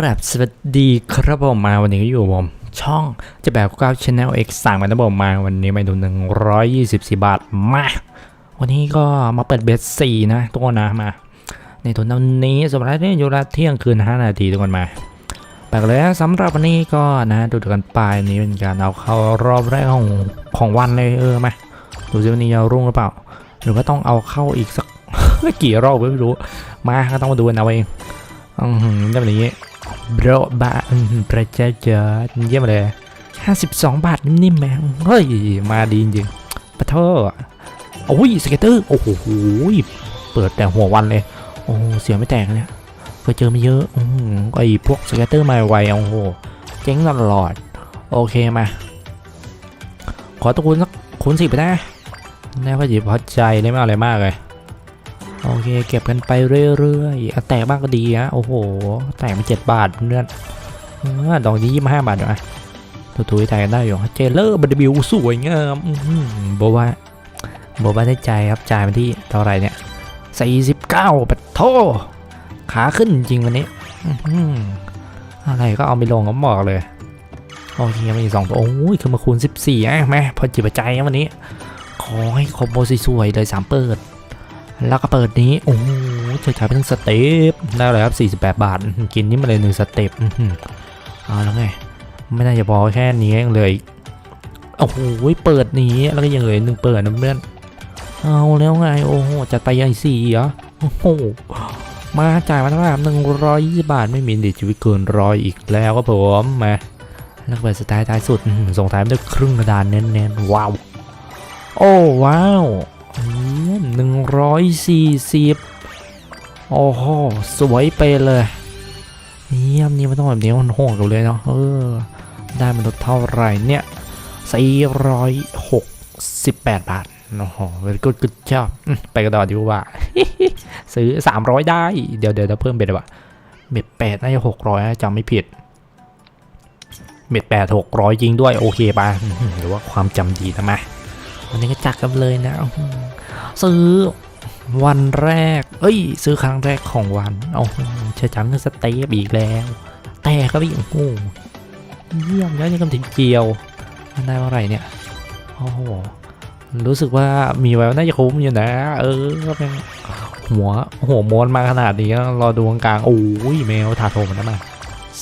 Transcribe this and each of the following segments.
ครับสวัสดีครับผมมาวันนี้ก็อยู่ผมช่องจะแบบก้าวชาแนล X สั่งมานะผมมาวันนี้มาดูหนึ่งร้อยยี่สิบสี่บาทมา วันนี้ก็มาเปิดเบสสี่นะทุกคนนะมา ในทุนเท่านี้สำหรับที่อยู่ละเที่ยงคืนห้านาทีทุกคนมาไปกันเลยสำหรับวันนี้ก็นะดูกันไปนี้เป็นการเอาเข้ารอบแรกของของวันเลยเออมาดูซิวันนี้จะรุ่งหรือเปล่า หรือว่าต้องเอาเข้าอีกสักกี่รอบไม่รู้มาก็ต้องมาดูกันเอาเองอือหือแบบนี้ โบรบาอื้อหือพระเจ้าเจ้าเยี่ยมเลย52บสองบาทนิ่มๆแม่งเฮ้ย มาดีจริงปะเทอโอ้ยสเก็ตเตอร์โอ้โหเปิดแต่หัววันเลย โอ้เสียไม่แตกเนี่ยเคยเจอมาเยอะอือไอพวกสเก็ตเตอร์มาไวโอ้โหเจ๊งตลอด โอเคมา ขอตะกุนสักคูณสิบไปได้แน่พอจีพอใจได้ไม่เอาอะไรมากเลย โอเค เก็บกันไปเรื่อยๆแตกบ้างก็ดีอะโอ้โห แตกมาเจ็ดบาทเนื่อนดอกนี้ยี่สิบห้าบาทอยู่อะถูถูแตกได้อยู่เจเลอร์บัตบิวสวยงามบอกว่าบอกว่าได้ใจครับจ่ายมาที่เท่าไรเนี่ยสี่สิบเก้าปะโทขาขึ้นจริงวันนี้อะไรก็เอาไปลงก็บอกเลยโอเคมีกสองตัวโอ้ยคือมาคูณสิบสี่อะแม่พอจิบใจวันนี้ ขอให้คอมโบสวยๆเลยสามเปิด แล้วก็เปิดนี้ โอ้โหเฉยๆไปทั้งสเต็ปได้เลยครับ 48 บาท กินนี่มาเลยหนึ่งสเต็ปเอาแล้วไง ไม่น่าจะพอแค่นี้เลยโอ้โหเปิดนี้แล้วก็ยังเหลือหนึ่งเปิดนะเพื่อนเอาแล้วไง โอ้โหจัดไปยังสี่เหรอโอ้โหมาจ่ายมาเท่าไหร่หนึ่งร้อยยี่สิบบาทไม่มีดิชีวิตเกินร้อยอีกแล้วก็ผมมาแล้วเปิดสไตล์ท้ายสุดส่งท้ายด้วยครึ่งกระดานเน้นๆว้าว โอ้ว้าว หนึ่งร้อยสี่สิบโอ้โหสวยไปเลยเยี่ยมนี่มันต้องแบบนี้มันโหดกันเลยเนาะเออ ได้มันลดเท่าไหร่เนี่ยสี่ร้อยหกสิบแปดบาทโอ้โหเวลกุดกุดชอบไปกันต่อดีกว่า ซื้อสามร้อยได้ เดี๋ยวเดี๋ยวเราเพิ่มเบ็ดดีกว่าเบ็ดแปดน่าจะหกร้อยจำไม่ผิดเบ็ดแปดหกร้อยจริงด้วย โอเคป่ะอื้อหือหรือว่าความจำดีนะมา วันนี้ก็จัดกันเลยนะอื้อหือซื้อวันแรก เอ้ย ซื้อครั้งแรกของวัน เอาเชื่อจังเรื่องสเต็ปอีกแล้ว แต่ก็พี่โอ้โหเยี่ยมแล้วยังกำถึงเจียว มันได้เมื่อไหร่เนี่ย โอ้โห รู้สึกว่ามีแววน่าจะคุ้มอยู่นะ เออก็เป็นหัวหัวม้วนมาขนาดนี้รอดูกลางๆโอ้ยแมวถาโถมมันได้มา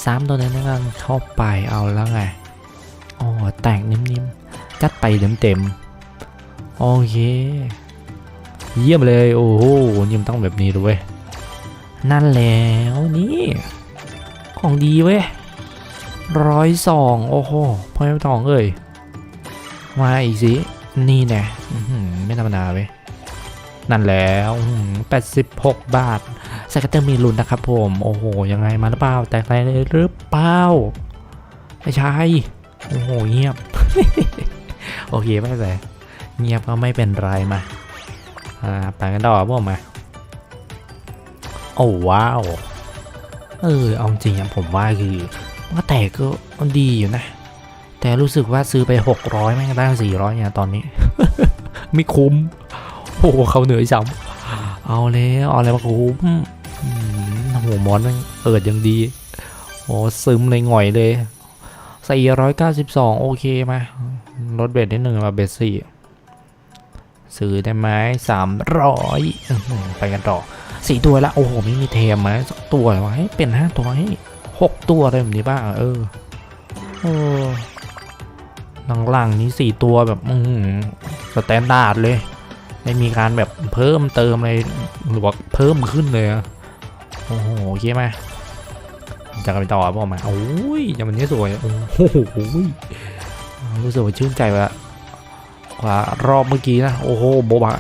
ซ้ำตัวนั้นแล้วกันเข้าไปเอาแล้วไงอ๋อแต่งนิ่มๆ จัดไปเต็มๆ โอเค เยี่ยมเลย โอ้โหยิ่มต้องแบบนี้ด้วยนั่นแล้วนี่ ของดีเว้ยร้อยสองโอ้โหพ่อไม่ต้องเอ้ยมาอีกสิ นี่แน่ไม่ธรรมดาเว้ยนั่นแล้วแปดสิบหกบาทสกัตเตอร์มีลุ้นนะครับผม โอ้โห ยังไงมาหรือเปล่า แตกอะไรเลยหรือเปล่าไม่ใช่ โอ้โห เงียบ โอเค ไม่เป็นไร เงียบก็ไม่เป็นไรมา อ่าไปกันต่อพวกมา โอ้ว้าว เออ เอาจริงอะผมว่าคือว่าแต่ก็ดีอยู่นะ แต่รู้สึกว่าซื้อไป 600แม่งได้400เนี่ยตอนนี้ ไม่คุ้ม โอ้เขาเหนื่อยซ้ำเอาแล้วเอาอะไรมาคุ้มหัวมอนมันเอิดยังดี โอ้ซึมเลยหง่อยเลย 492 โอเคมาลดเบ็ดนิดหนึ่งมาเบ็ดสี่ ซื้อได้ไหมสามร้อยไปกันต่อสี่ตัวละโอ้โหไม่มีเทมไหมสักตัวเลยวะให้เป็นห้าตัวให้หกตัวอะไรแบบนี้บ้างเออโอ้หลังๆนี้สี่ตัวแบบอืมสแตนดาร์ดเลย ไม่มีการแบบเพิ่มเติมอะไรหรือว่าเพิ่มขึ้นเลยอะโอ้โหโอเคไหมจะกันไปต่อบอกมาโอ้ยย่างวันนี้สวยโอ้โหรู้สึกว่าชื่นใจว่า กว่ารอบเมื่อกี้นะ โอ้โหโบบะ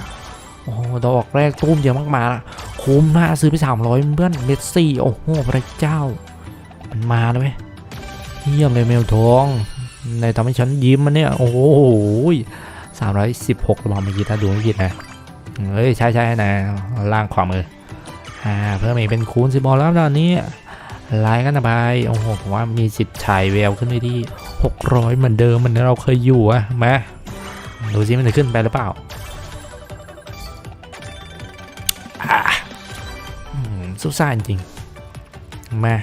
โอ้โหดอกแรกตุ้มเยอะมากมาละคุ้มนะซื้อไปสามร้อยเพื่อนเมสซี่โอ้โหพระเจ้า มันมาแล้วไหมเยี่ยมเลยเมลทองในทำให้ฉันยิ้มมันเนี่ยโอ้โหสามร้อยสิบหกระบอกเมื่อกี้ถ้าดูไม่ผิดนะเฮ้ยใช่ใช่นะล่างขวามืออ่าเพิ่มอีกเป็นคูณสิบอลแล้วตอนนี้ไล่กันไปโอ้โหผมว่ามีสิบชายแววขึ้นไปที่หกร้อยเหมือนเดิมเหมือนเราเคยอยู่อะมา ดูซิมันจะขึ้นไปหรือเปล่าสู้ซ่าจริง มา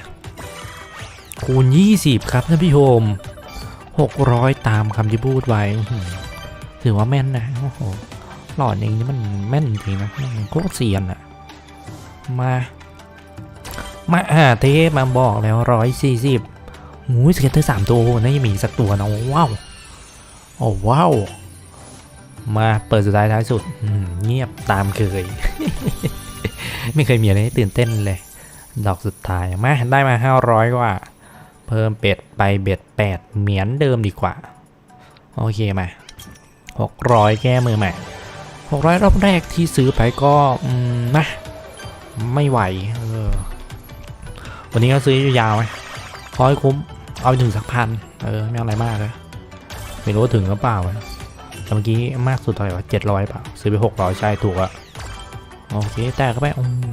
คูณ 20 ครับท่านผู้ชม600 ตามคำที่พูดไว้ ถือว่าแม่นนะ โอ้โห หลอดอย่างนี้มันแม่นจริงนะโคตรเซียนอะมา มาอ่าเทมาบอกแล้วร้อยสี่สิบหูยสเก็ตเตอร์สามตัวน่าจะมีสักตัวนะว้าว โอ้ว้าว มาเปิดสุดท้ายท้ายสุดเงียบตามเคย ไม่เคยมีอะไรตื่นเต้นเลย ดอกสุดท้ายมาได้มาห้าร้อยกว่า เพิ่มเป็ดไปเบ็ดแปดเหมือนเดิมดีกว่า โอเคมาหกร้อยแก้มือใหม่หกร้อยรอบแรกที่ซื้อไปก็นะไม่ไหวเออวันนี้ก็ซื้อยาวไหมพอให้คุ้ม เอาไปถึงสักพัน เออ ไม่เอาอะไรมากเลย ไม่รู้ถึงหรือเปล่า แต่เมื่อกี้มากสุดเท่าไหร่วะเจ็ดร้อยเปล่าซื้อไปหกร้อยใช่ถูกอะโอเคแต่ก็ไป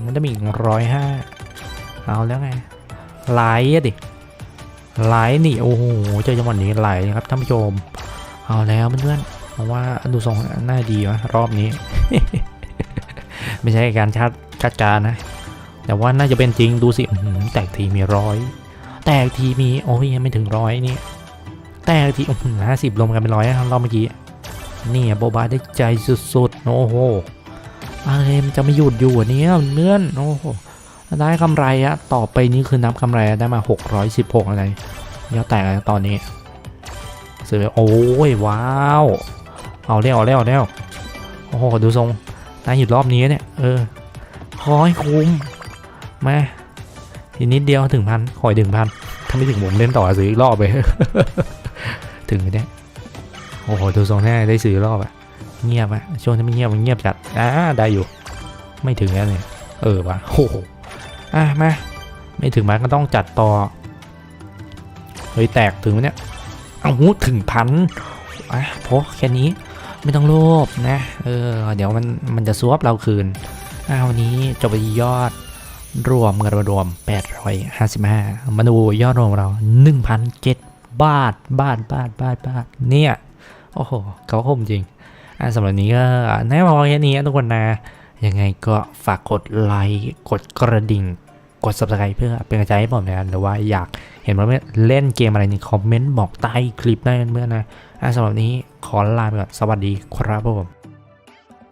มันจะมีร้อยห้าเอาแล้วไงไหลอะดิไหลนี่โอ้โหเจอจังหวะนี้ไหลครับท่านผู้ชม เอาแล้วเพื่อนๆเพราะว่าดูทรงน่าดีวะรอบนี้ ไม่ใช่การคาดคาดการนะแต่ว่าน่าจะเป็นจริงดูสิอื้อหือแตกทีมีร้อยแตกทีมีโอ้ยยังไม่ถึงร้อยนี่แตกทีห้าสิบรวมกันเป็นร้อยครับรอบเมื่อกี้ นี่อะโบบาได้ใจสุดๆ โอ้โห อะไรมันจะไม่หยุดอยู่อันเนี้ยเนื่อนโอ้โห ได้กำไรอะต่อไปนี้คือนับกำไรได้มา 616 อะไรยอดแตกอะไรตอนนี้ซื้อโอ้ยว้าว เอาแล้วเอาแล้วเอาแล้วโอ้โห ดูทรงได้หยุดรอบนี้เนี่ย เออขอให้คุ้มมาทีนิดเดียวถึงพันขอยถึงพันถ้าไม่ถึงผมเล่นต่อซื้ออีกรอบไป ถึงเนี่ย โอ้โหดูทรงแน่ได้ซื้อรอบอะเงียบอะช่วงที่ไม่เงียบมันเงียบจัดอ่าได้อยู่ ไม่ถึงแล้วเนี่ยเออวะโอ้โหอะมาไม่ถึงมาก็ต้องจัดต่อเฮ้ยแตกถึงไหมเนี่ยเอาหูถึงพันอะพอแค่นี้ไม่ต้องโลภนะเออเดี๋ยวมันมันจะซวบเราคืนอ่าวันนี้จบไปยอดรวมเงินรวม 855 มาดูยอดรวมเรา 1,007 บาท บาท บาท บาท บาท เนี่ย โอ้โหเขาคมจริงอะสำหรับนี้ก็แน่พอแค่นี้นะทุกคนนะ ยังไงก็ฝากกดไลค์กดกระดิ่ง กด subscribe เพื่อเป็นกำลังใจให้ผมนะหรือว่าอยากเห็นผมเล่นเกมอะไรนี่คอมเมนต์บอกใต้คลิปได้เมื่อนนะอะสำหรับนี้ขอลาไปก่อนสวัสดีครับผม